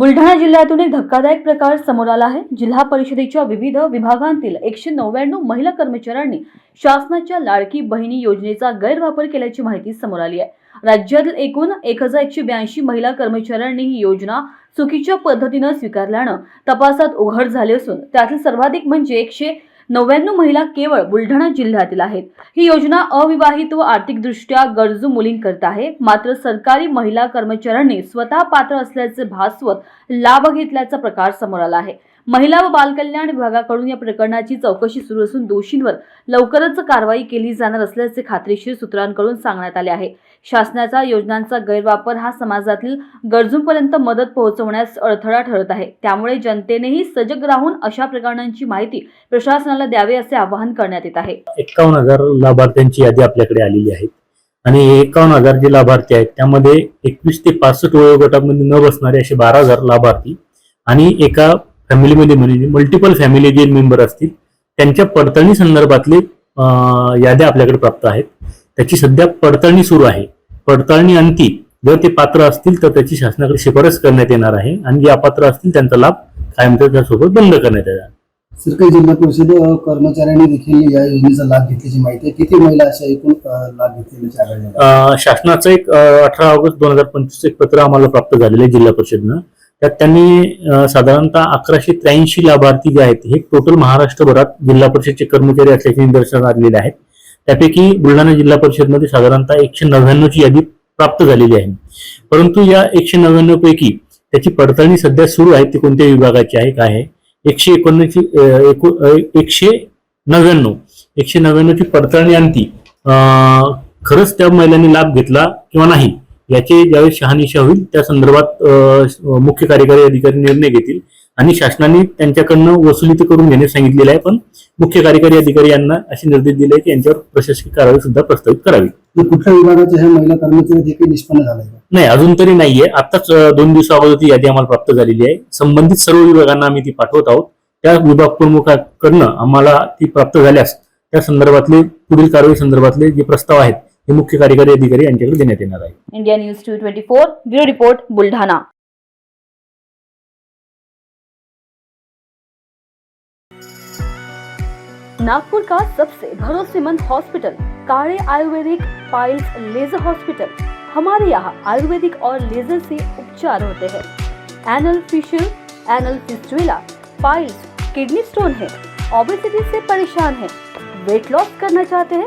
बुलढाणा जिल्ह्यातून एक धक्कादायक प्रकार समोर आला आहे. जिल्हा परिषदेच्या विविध विभागांतील एकशे नव्याण्णव महिला कर्मचाऱ्यांनी शासनाच्या लाडकी बहिणी योजनेचा गैरवापर केल्याची माहिती समोर आली आहे. राज्यातील एकूण एक हजार एकशे ब्याऐंशी महिला कर्मचाऱ्यांनी ही योजना चुकीच्या पद्धतीनं स्वीकारल्यानं तपासात उघड झाले असून त्यातील सर्वाधिक म्हणजे एकशे नव्याण्णव महिला केवळ बुलढाणा जिल्ह्यातील आहेत. ही योजना अविवाहित व आर्थिकदृष्ट्या गरजू मुलींकरता आहे. मात्र सरकारी महिला कर्मचाऱ्यांनी स्वतः पात्र असल्याचे भासवत लाभ घेतल्याचा प्रकार समोर आला आहे. महिला व बालकल्याण विभागाकडून या प्रकरणाची चौकशी सुरू असून दोषींवर लवकरच कारवाई केली जाणार असल्याचे खात्रीशीर सूत्रांकडून सांगण्यात आले आहे. शासनाच्या योजनांचा गैरवापर हा समाजातील गरजूंपर्यंत मदत पोहोचवण्यास अडथळा ठरत आहे. त्यामुळे जनतेनेही सजग राहून अशा प्रकरणांची माहिती प्रशासनाला द्यावे असे आवाहन करण्यात येत आहे. एकावन्न हजार लाभार्थ्यांची यादी आपल्याकडे आलेली आहे. आणि एकावन्न हजार जे लाभार्थी आहेत त्यामध्ये एकवीस ते पासष्ट वयोगटामध्ये न बसणारे असे बारा हजार लाभार्थी आणि एका फॅमिलीमध्ये म्हणजे मल्टिपल फॅमिली जे मेंबर असतील त्यांच्या पडताळणी संदर्भातले याद्या आपल्याकडे प्राप्त आहेत. त्याची सध्या पडताळणी सुरू आहे. पडताळणी अंती जर ते पात्र असतील तर त्याची शासनाकडे शिफारस करण्यात येणार आहे आणि जे अपात्र असतील त्यांचा लाभ कायमचा त्यासोबत बंद करण्यात येणार सर काही जिल्हा परिषद कर्मचाऱ्यांनी देखील या योजनेचा लाभ घेतल्याची माहिती आहे. किती महिला अशा एकूण लाभ घेतलेल्या शासनाचं एक अठरा ऑगस्ट दोन हजार पंचवीस एक पत्र आम्हाला प्राप्त झालेलं आहे जिल्हा परिषदनं. त्यात त्यांनी साधारणतः अकराशे त्र्याऐंशी लाभार्थी जे आहेत हे टोटल महाराष्ट्रभरात जिल्हा परिषदचे कर्मचारी असल्याचे निदर्शनास आलेले आहेत. त्यापैकी बुलढाणा जिल्हा परिषदमध्ये साधारणतः एकशे नव्याण्णवची यादी प्राप्त झालेली आहे. परंतु या एकशे नव्याण्णव पैकी त्याची पडताळणी सध्या सुरू आहे ती कोणत्या विभागाची आहे काय आहे? एकशे एकोणऐंशी एकशे नव्याण्णव. एकशे नव्याण्णवची पडताळणी अंती खरंच त्या महिलांनी लाभ घेतला किंवा नाही? याची ज्यावेळी शहानिशा होईल त्या संदर्भात मुख्य कार्यकारी अधिकारी निर्णय घेतील. आणि शासनाने त्यांच्याकडनं वसुली तर करून घेण्यास सांगितलेलं आहे पण मुख्य कार्यकारी अधिकारी यांना असे निर्देश दिले की यांच्यावर प्रशासकीय कारवाई सुद्धा प्रस्तावित करावी. कुठल्या विभागाच्या ह्या महिला कर्मचारी हे निष्पन्न झालंय का? नाही अजून तरी नाहीये. आताच दोन दिवसा अगोदर ती यादी आम्हाला प्राप्त झालेली आहे. संबंधित सर्व विभागांना आम्ही ती पाठवत आहोत. त्या विभाग प्रमुखाकडनं आम्हाला ती प्राप्त झाल्यास त्या संदर्भातले पुढील कारवाई संदर्भातले जे प्रस्ताव आहेत मुख्य कार्यकारी अधिकारी India news two twenty four bureau report Buldhana Nagpur का सबसे भरोसेमंद hospital Kade Ayurvedic piles laser hospital हमारे यहाँ आयुर्वेदिक और लेजर से उपचार होते हैं anal fissure anal fistula piles kidney stone है ओबेसिटी से परेशान है वेट लॉस करना चाहते हैं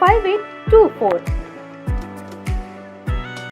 5824.